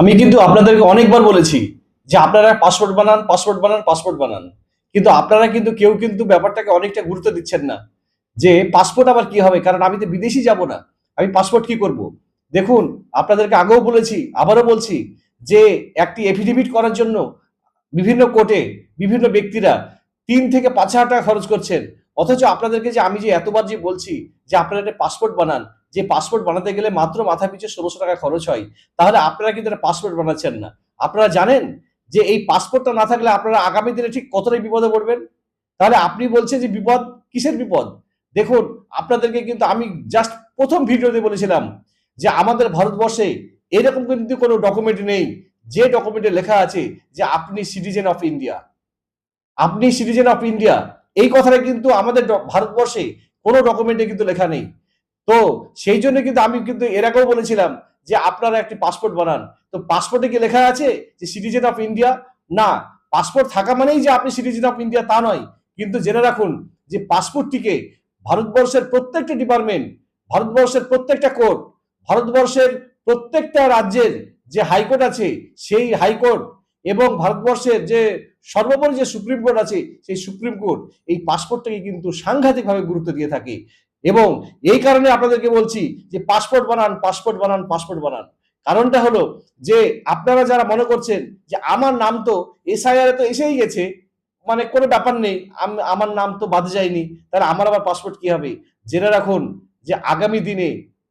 আমি কিন্তু আপনাদেরকে অনেকবার বলেছি যে আপনারা পাসপোর্ট বানান পাসপোর্ট বানান পাসপোর্ট বানান। কিন্তু আপনারা কিন্তু কেউ কিন্তু ব্যাপারটাকে অনেকটা গুরুত্ব দিচ্ছেন না। যে পাসপোর্ট আবার কি হবে? কারণ আমি তো বিদেশি যাব না। আমি পাসপোর্ট কি করব? দেখুন, আপনাদেরকে আগেও বলেছি, আবারও বলছি যে একটি এফিডেভিট করার জন্য বিভিন্ন কোর্টে বিভিন্ন ব্যক্তিরা তিন থেকে পাঁচ হাজার টাকা খরচ করছেন। অথচ আপনাদেরকে যে আমি যে এতবার যে বলছি যে আপনারা একটা পাসপোর্ট বানান যে পাসপোর্ট বানাতে গেলে মাত্র মাথা পিছু ষোলোশো টাকা খরচ হয়, তাহলে আপনারা কিন্তু একটা পাসপোর্ট বানাচ্ছেন না। আপনারা জানেন যে এই পাসপোর্টটা না থাকলে আপনারা আগামী দিনে ঠিক কতটাই বিপদে পড়বেন? তাহলে আপনি বলছেন যে বিপদ কিসের বিপদ? দেখুন, আপনাদেরকে কিন্তু আমি জাস্ট প্রথম ভিডিওতে বলেছিলাম যে আমাদের ভারতবর্ষে এরকম কিন্তু কোনো ডকুমেন্ট নেই, যে ডকুমেন্টে লেখা আছে যে আপনি সিটিজেন অফ ইন্ডিয়া আপনি সিটিজেন অফ ইন্ডিয়া এই কথাটা কিন্তু আমাদের ভারতবর্ষে কোনো ডকুমেন্টে কিন্তু লেখা নেই। তো সেই জন্য কিন্তু আমি কিন্তু এর আগেও বলেছিলাম যে আপনারা একটি পাসপোর্ট বানান। তো পাসপোর্টে কি লেখা আছে যে সিটিজেন অফ ইন্ডিয়া না পাসপোর্ট থাকা মানেই যে আপনি সিটিজেন অফ ইন্ডিয়া তা নয়। কিন্তু জেনে রাখুন যে পাসপোর্টটিকে ভারতবর্ষের প্রত্যেকটা ডিপার্টমেন্ট ভারতবর্ষের প্রত্যেকটা কোর্ট ভারতবর্ষের প্রত্যেকটা রাজ্যের যে হাইকোর্ট আছে, সেই হাইকোর্ট এবং ভারতবর্ষের যে সর্বোপরি যে সুপ্রিম কোর্ট আছে, সেই সুপ্রিম কোর্ট এই পাসপোর্টটাকে কিন্তু সাংঘাতিকভাবে গুরুত্ব দিয়ে থাকে। এবং এই কারণে আপনাদেরকে বলছি যে পাসপোর্ট বানান পাসপোর্ট বানান পাসপোর্ট বানান। কারণটা হলো যে আপনারা যারা মনে করছেন যে আমার নাম তো এসআইআর তো এসেই গেছে মানে কোনো ব্যাপার নেই আমার নাম তো বাদ যায়নি, তাহলে আমার আবার পাসপোর্ট কি হবে? জেনে রাখুন যে আগামী দিনে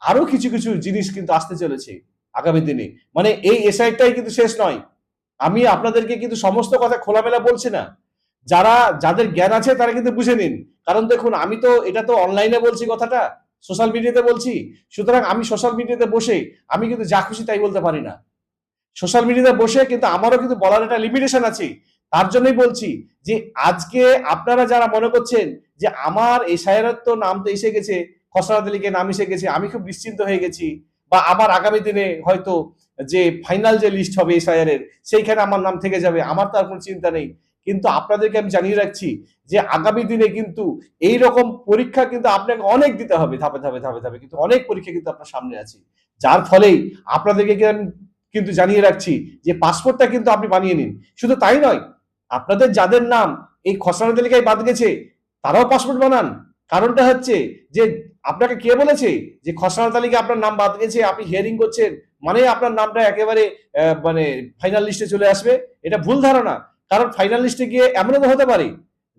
আরও কিছু কিছু জিনিস কিন্তু আসতে চলেছে আগামী দিনে। মানে এই এসআইটাই কিন্তু শেষ নয়। আমি আপনাদেরকে কিন্তু সমস্ত কথা খোলামেলা বলছি না। যারা, যাদের জ্ঞান আছে তারা কিন্তু বুঝে নিন। কারণ দেখুন, আমি তো এটা তো অনলাইনে বলছি কথাটা সোশ্যাল মিডিয়াতে বলছি। সুতরাং আমি সোশ্যাল মিডিয়াতে বসে, আমি কিন্তু যা খুশি তাই বলতে পারি না। সোশ্যাল মিডিয়াতে বসে কিন্তু আমারও কিন্তু বলার একটা লিমিটেশন আছে। তার জন্যই বলছি যে, আজকে আপনারা যারা মনে করছেন যে, আমার এই সায়ের তো নাম তো এসে গেছে খসড়া দিলিকে নাম এসে গেছে, আমি খুব নিশ্চিন্ত হয়ে গেছি। বা আমার আগামী দিনে হয়তো যে ফাইনাল যে লিস্ট হবে এসআইআর সেইখানে আমার নাম থেকে যাবে, আমার তো আর কোনো চিন্তা নেই। কিন্তু আপনাদেরকে আমি জানিয়ে রাখছি যে আগামী দিনে কিন্তু এই রকম পরীক্ষা কিন্তু আপনাকে অনেক দিতে হবে, ধাপে ধাপে ধাপে ধাপে কিন্তু অনেক পরীক্ষা কিন্তু আপনার সামনে আছে। যার ফলেই আপনাদেরকে কিন্তু জানিয়ে রাখছি যে পাসপোর্টটা কিন্তু আপনি বানিয়ে নিন। শুধু তাই নয়, আপনাদের যাদের নাম এই খসড়া তালিকায় বাদ গেছে, তারাও পাসপোর্ট বানান। কারণটা হচ্ছে যে আপনাকে কে বলেছে যে খসড়া তালিকা আপনার নাম বাদ গেছে, আপনি হিয়ারিং করছেন মানে আপনার নামটা একেবারে মানে ফাইনাল লিস্টে চলে আসবে? এটা ভুল ধারণা। কারণ ফাইনাল লিস্টে গিয়ে এমনও হতে পারে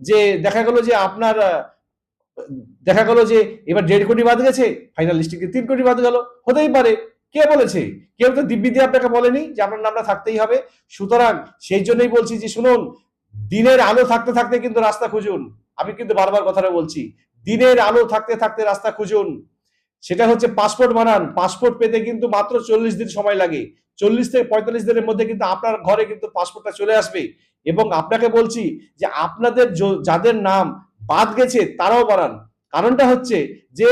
যে দেখা গেল যে আপনার দেখা গেল যে এবার দেড় কোটি বাদ গেছে ফাইনাল লিস্টে গিয়ে তিন কোটি বাদ গেল। হতেই পারে। কে বলেছে? কেউ তো দিব্যি দিয়ে আপনাকে বলেনি যে আপনার নামটা থাকতেই হবে। সুতরাং সেই জন্যই বলছি যে শুনুন, দিনের আলো থাকতে থাকতে কিন্তু রাস্তা খুঁজুন। আমি কিন্তু বারবার কথাটা বলছি, দিনের আলো থাকতে থাকতে রাস্তা খুঁজুন। সেটা হচ্ছে পাসপোর্ট বানান। পাসপোর্ট পেতে কিন্তু মাত্র চল্লিশ দিন সময় লাগে। চল্লিশ থেকে পঁয়তাল্লিশ দিনের মধ্যে কিন্তু আপনার ঘরে কিন্তু পাসপোর্টটা চলে আসবে। এবং আপনাকে বলছি যে আপনাদের যাদের নাম বাদ গেছে তারাও বানান। কারণটা হচ্ছে যে,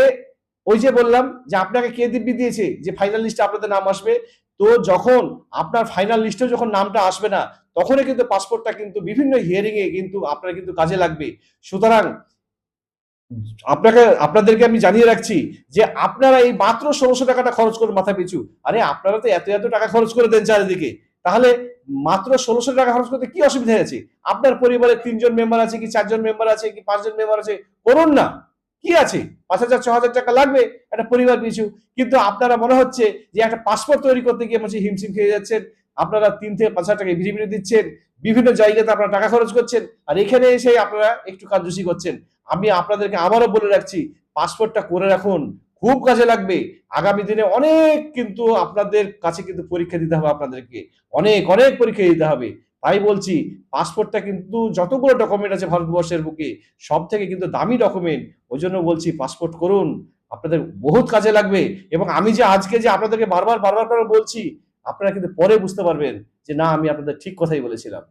ওই যে বললাম যে আপনাকে কে দিব্যি দিয়েছে? যে ফাইনাল লিস্টে আপনাদের নাম আসবে। তো যখন আপনার ফাইনাল লিস্টে যখন নামটা আসবে না, তখনই কিন্তু পাসপোর্টটা কিন্তু বিভিন্ন হিয়ারিং এ কিন্তু আপনার কিন্তু কাজে লাগবে। সুতরাং আপনাকে, আপনাদেরকে আমি জানিয়ে রাখছি যে আপনারা এই মাত্র ষোলোশো টাকাটা খরচ করে মাথা পিছু। আরে, আপনারা তো এত এত টাকা খরচ করে দেন চারিদিকে। তাহলে মাত্র ষোলোশো টাকা খরচ করতে কি অসুবিধা আছে আপনার পরিবারে তিনজন মেম্বার আছে কি চারজন মেম্বার আছে কি পাঁচজন মেম্বার আছে? করুন না। কি আছে? পাঁচ হাজার, ছ হাজার টাকা লাগবে একটা পরিবার পিছু। কিন্তু আপনারা মনে হচ্ছে যে একটা পাসপোর্ট তৈরি করতে গিয়ে মাঝে হিমশিম খেয়ে যাচ্ছেন। আপনারা তিন থেকে পাঁচ হাজার টাকা ভিড়ি দিচ্ছেন, বিভিন্ন জায়গাতে আপনারা টাকা খরচ করছেন, আর এখানে এসে আপনারা একটু কার্যসী করছেন। আমি আপনাদেরকে আবারও বলে রাখছি পাসপোর্টটা করে রাখুন, খুব কাজে লাগবে। আগামী দিনে অনেক কিন্তু আপনাদের কাছে কিন্তু পরীক্ষা দিতে হবে আপনাদেরকে। অনেক অনেক পরীক্ষা দিতে হবে। তাই বলছি পাসপোর্টটা কিন্তু যতগুলো ডকুমেন্ট আছে ভারতবর্ষের বুকে, সব থেকে কিন্তু দামি ডকুমেন্ট ওই জন্য বলছি পাসপোর্ট করুন। আপনাদের বহুত কাজে লাগবে। এবং আমি যে আজকে যে আপনাদেরকে বারবার বারবার করে বলছি আপনারা কিন্তু পরে বুঝতে পারবেন যে না আমি আপনাদের ঠিক কথাই বলেছিলাম।